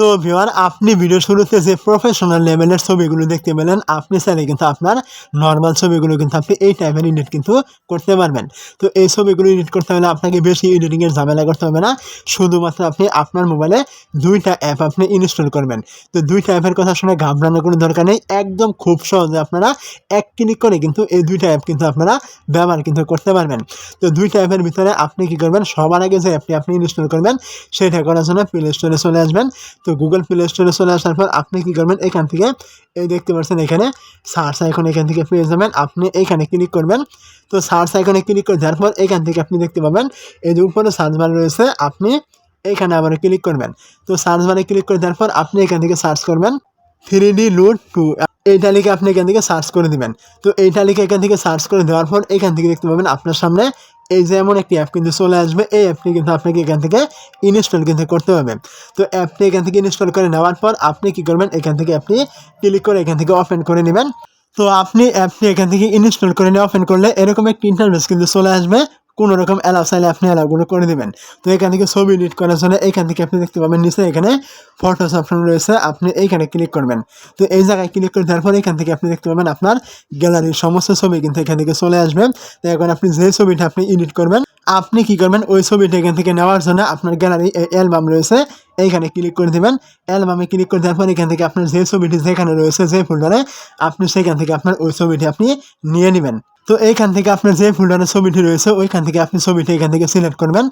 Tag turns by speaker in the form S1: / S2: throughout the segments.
S1: তো ভিওয়ার আপনি ভিডিও শুরুতে যে প্রফেশনাল লেভেলের ছবিগুলো দেখতে পেলেন, আপনি চাইলে কিন্তু আপনার নর্মাল ছবিগুলো কিন্তু আপনি এই টাইপের এডিট কিন্তু করতে পারবেন। তো এই ছবিগুলো এডিট করতে হলে আপনাকে বেশি এডিটিংয়ের ঝামেলা করতে হবে না। শুধুমাত্র আপনি আপনার মোবাইলে দুইটা অ্যাপ আপনি ইনস্টল করবেন। তো দুইটা অ্যাপের কথা শুনে ঘাবড়ানোর কোনো দরকার নেই। একদম খুব সহজে আপনারা এক ক্লিক করে কিন্তু এই দুইটা অ্যাপ কিন্তু আপনারা ব্যবহার কিন্তু করতে পারবেন। তো দুইটা অ্যাপের ভিতরে আপনি কি করবেন? সবার আগে যে অ্যাপটি আপনি ইনস্টল করবেন, সেটা করার জন্য প্লে স্টোরে চলে আসবেন। তো গুগল প্লে স্টোরে চলে আসার পর আপনি কী করবেন? এখান থেকে, এই দেখতে পাচ্ছেন এখানে সার্চ আইকন এখান থেকে পেয়ে যাবেন। আপনি এখানে ক্লিক করবেন। তো সার্চ আইকনে ক্লিক করে দেওয়ার পর এখান থেকে আপনি দেখতে পাবেন, এই যে উপরে সার্চ বার রয়েছে, আপনি এখানে আবার ক্লিক করবেন। তো সার্চ বারে ক্লিক করে দেওয়ার পর আপনি এখান থেকে সার্চ করবেন থ্রি ডি লুট টু এইটা লিখে আপনি এখান থেকে সার্চ করে দিবেন। তো এইটা লিখে এখান থেকে সার্চ করে দেওয়ার পর এখান থেকে দেখতে পাবেন আপনার সামনে এই যে এমন একটি অ্যাপ কিন্তু চলে আসবে। এই অ্যাপটি কিন্তু আপনাকে এখান থেকে ইনস্টল কিন্তু করতে হবে। তো অ্যাপটি এখান থেকে ইনস্টল করে নেওয়ার পর আপনি কি করবেন? এখান থেকে আপনি ক্লিক করে এখান থেকে ওপেন করে নেবেন। তো আপনি অ্যাপটি এখান থেকে ইনস্টল করে নিয়ে ওপেন করলে এরকম একটি ইন্টারভেস কিন্তু চলে আসবে। কোনো রকম অ্যালাউ চাইলে আপনি অ্যালাউগুলো করে দেবেন। তো এখান থেকে ছবি এডিট করার জন্য এখান থেকে আপনি দেখতে পাবেন নিচে এখানে ফটোস অপশন রয়েছে, আপনি এইখানে ক্লিক করবেন। তো এই জায়গায় ক্লিক করে দেওয়ার পর এখান থেকে আপনি দেখতে পাবেন আপনার গ্যালারির সমস্ত ছবি কিন্তু এখান থেকে চলে আসবে। তো এখন আপনি যে ছবিটা আপনি এডিট করবেন, আপনি কি করবেন, ওই ছবিটা এখান থেকে নেওয়ার জন্য আপনার গ্যালারি অ্যালবাম রয়েছে এইখানে ক্লিক করে দেবেন। অ্যালবামে ক্লিক করে দেওয়ার পর এখান থেকে আপনার যে ছবিটি যেখানে রয়েছে যে ফোল্ডারে আপনি সেখান থেকে আপনার ওই ছবিটি আপনি নিয়ে নেবেন। তো এইখান থেকে আপনার যে ফোল্ডারে ছবিটি রয়েছে, ওইখান থেকে আপনি ছবিটি এখান থেকে সিলেক্ট করবেন।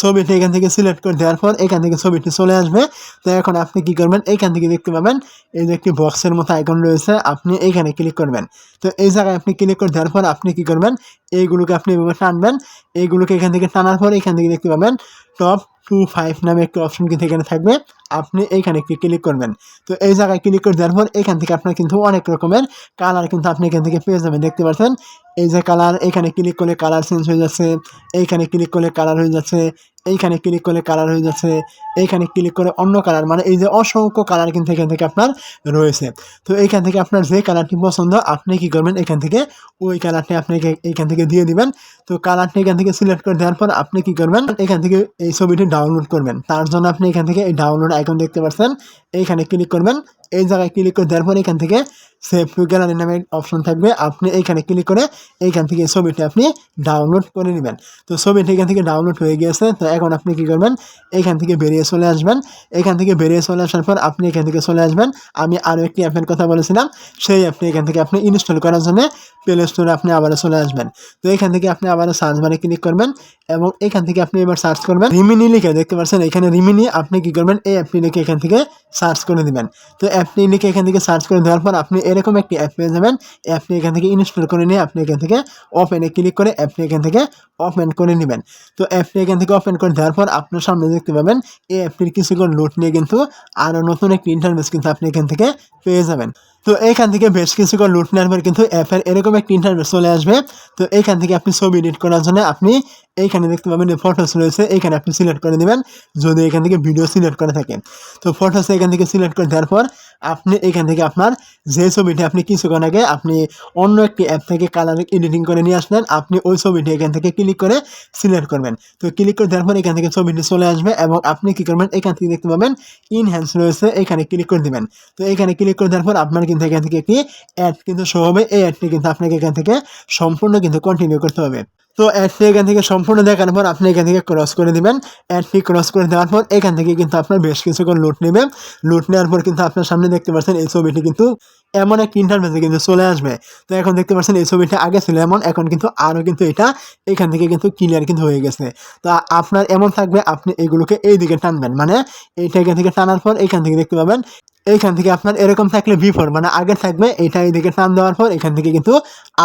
S1: ছবিটি এখান থেকে সিলেক্ট করে দেওয়ার পর এখান থেকে ছবিটি চলে আসবে। তো এখন আপনি কি করবেন? এইখান থেকে দেখতে পাবেন, এই যে একটি বক্সের মতো আইকন রয়েছে, আপনি এইখানে ক্লিক করবেন। তো এই জায়গায় আপনি ক্লিক করে দেওয়ার পর আপনি কি করবেন? এইগুলোকে আপনি এভাবে টানবেন। এইগুলোকে এখান থেকে টানার পর এখান থেকে দেখতে পাবেন টপ টু ফাইভ নামে একটি অপশন কিন্তু এখানে থাকবে। আপনি এইখানে একটি ক্লিক করবেন। তো এই জায়গায় ক্লিক করে দেওয়ার পর এখান থেকে আপনার কিন্তু অনেক রকমের কালার কিন্তু আপনি এখান থেকে পেয়ে যাবেন। দেখতে পাচ্ছেন? এই যে কালার এখানে ক্লিক করলে কালার চেঞ্জ হয়ে যাচ্ছে। এইখানে ক্লিক করলে কালার হয়ে যাচ্ছে। এইখানে ক্লিক করলে কালার হয়ে যাচ্ছে, এইখানে ক্লিক করে অন্য কালার মানে এই যে অসংখ্য কালার কিন্তু এখান থেকে আপনার রয়েছে। তো এইখান থেকে আপনার যে কালারটি পছন্দ, আপনি কি করবেন? এখান থেকে ওই কালারটি আপনাকে এইখান থেকে দিয়ে দিবেন। তো কালারটি এখান থেকে সিলেক্ট করে দেওয়ার পর আপনি কি করবেন? এখান থেকে এই ছবিটি ডাউনলোড করবেন। তার জন্য আপনি এখান থেকে এই ডাউনলোড আইকন দেখতে পাচ্ছেন। এইখানে ক্লিক করবেন। এই জায়গায় ক্লিক করে দেওয়ার পর এখান থেকে সেভ টু গ্যালারি নামে অপশন থাকবে। আপনি এইখানে ক্লিক করে এইখান থেকে ছবিটি আপনি ডাউনলোড করে নেবেন। তো ছবিটি এখান থেকে ডাউনলোড হয়ে গিয়েছে। তো এখন আপনি কী করবেন? এইখান থেকে বেরিয়ে চলে আসবেন। এখান থেকে বেরিয়ে চলে আসার পর আপনি এখান থেকে চলে আসবেন। আমি আরও একটি অ্যাপের কথা বলেছিলাম। সেই অ্যাপটি এখান থেকে আপনি ইনস্টল করার জন্য প্লে স্টোরে আপনি আবারও চলে আসবেন। তো এখান থেকে আপনি আবারও সার্চ বারে ক্লিক করবেন এবং এখান থেকে আপনি এবার সার্চ করবেন রিমিনি লিখে, দেখতে পাচ্ছেন? এখানে রিমিনি আপনি কী করবেন? এই অ্যাপটি লিখে এখান থেকে সার্চ করে দিবেন তো অ্যাপটি লিখে এখান থেকে সার্চ করে দেওয়ার পর আপনি এরকম একটি অ্যাপ পেয়ে যাবেন। অ্যাপটি এখান থেকে ইনস্টল করে নিয়ে আপনি এখান থেকে ওপেনে ক্লিক করে অ্যাপটি এখান থেকে ওপেন করে নেবেন। তো অ্যাপটি এখান থেকে ওপেন করে দেওয়ার পর আপনার সামনে দেখতে পাবেন, এই অ্যাপটির কিছুক্ষণ লোড নিয়ে কিন্তু আরও নতুন একটি ইন্টারভেস কিন্তু আপনি এখান থেকে পেয়ে যাবেন। তো এইখান থেকে বেশ কিছুক্ষণ লুট নেওয়ার পর কিন্তু অ্যাপের এরকম একটি ইন্টারভেস চলে আসবে। তো এইখান থেকে আপনি ছবি এডিট করার জন্য আপনি এইখানে দেখতে পাবেন যে ফটোস রয়েছে, এইখানে আপনি সিলেক্ট করে দেবেন যদি এখান থেকে ভিডিও সিলেক্ট করে থাকেন। তো ফটোস এখান থেকে সিলেক্ট করে দেওয়ার পর আপনি এখান থেকে আপনার যে ছবিটি আপনি কিছুক্ষণ আগে আপনি অন্য একটি অ্যাপ থেকে কালার এডিটিং করে নিয়ে আসলেন, আপনি ওই ছবিটি এখান থেকে ক্লিক করে সিলেক্ট করবেন। তো ক্লিক করে দেওয়ার পর এখান থেকে ছবিটি চলে আসবে এবং আপনি কী করবেন, এখান থেকে দেখতে পাবেন ইনহ্যান্স রয়েছে, এখানে ক্লিক করে দেবেন। তো এখানে ক্লিক করে দেওয়ার পর আপনার কিন্তু এখান থেকে একটি অ্যাড কিন্তু শো হবে। এই অ্যাডটি কিন্তু আপনাকে এখান থেকে সম্পূর্ণ কিন্তু কন্টিনিউ করতে হবে। তো অ্যাডটি এখান থেকে সম্পূর্ণ দেখার পর আপনি এখান থেকে ক্রস করে দিবেন। অ্যাডটি ক্রস করে দেওয়ার পর এখান থেকে কিন্তু আপনার বেশ কিছুক্ষণ লুট নেবে। লুট নেওয়ার পর কিন্তু আপনার সামনে দেখতে পাচ্ছেন এই ছবিটি কিন্তু এমন এক ইন্টারভেসে কিন্তু চলে আসবে। তো এখন দেখতে পাচ্ছেন এই ছবিটা আগে ছিল এমন, এখন কিন্তু আরও কিন্তু এটা এখান থেকে কিন্তু ক্লিয়ার কিন্তু হয়ে গেছে। তো আপনার এমন থাকবে, আপনি এগুলোকে এই দিকে টানবেন। মানে এইটা এখান থেকে টানার পর এখান থেকে দেখতে পাবেন এইখান থেকে আপনার এরকম থাকলে ভি ফোর মানে আগে থাকবে এটা এইদিকে টান দেওয়ার পর এখান থেকে কিন্তু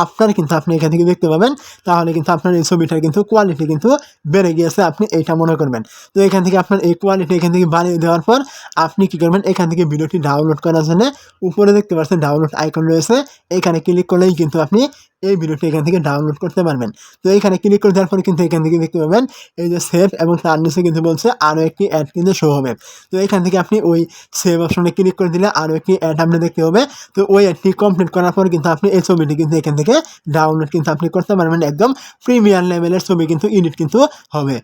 S1: আফটার কিন্তু আপনি এখান থেকে দেখতে পাবেন। তাহলে কিন্তু আপনার এই ছবিটার কিন্তু কোয়ালিটি কিন্তু বেড়ে গিয়েছে, আপনি এইটা মনে করবেন। তো এখান থেকে আপনার এই কোয়ালিটি এখান থেকে বাড়িয়ে দেওয়ার পর আপনি কী করবেন, এখান থেকে ভিডিওটি ডাউনলোড করার জন্য উপরে দেখতে পাচ্ছেন ডাউনলোড আইকন রয়েছে। এখানে ক্লিক করলেই কিন্তু আপনি এই ভিডিওটি এখান থেকে ডাউনলোড করতে পারবেন। তো এখানে ক্লিক করে দেওয়ার পরে কিন্তু এখান থেকে দেখতে পাবেন, এই যে সেভ এবং তার নিচে কিন্তু বলছে আরও একটি অ্যাড কিন্তু শো হবে। তো এখান থেকে আপনি ওই সেভ অপশনে ক্লিক করে দিলে আরও একটি অ্যাড আপনি দেখতে হবে তো ওই অ্যাডটি কমপ্লিট করার পর কিন্তু আপনি এই ছবিটি কিন্তু এখান থেকে ডাউনলোড কিন্তু আপনি করতে পারবেন। একদম প্রিমিয়ার লেভেলের ছবি কিন্তু ইডিট কিন্তু হবে।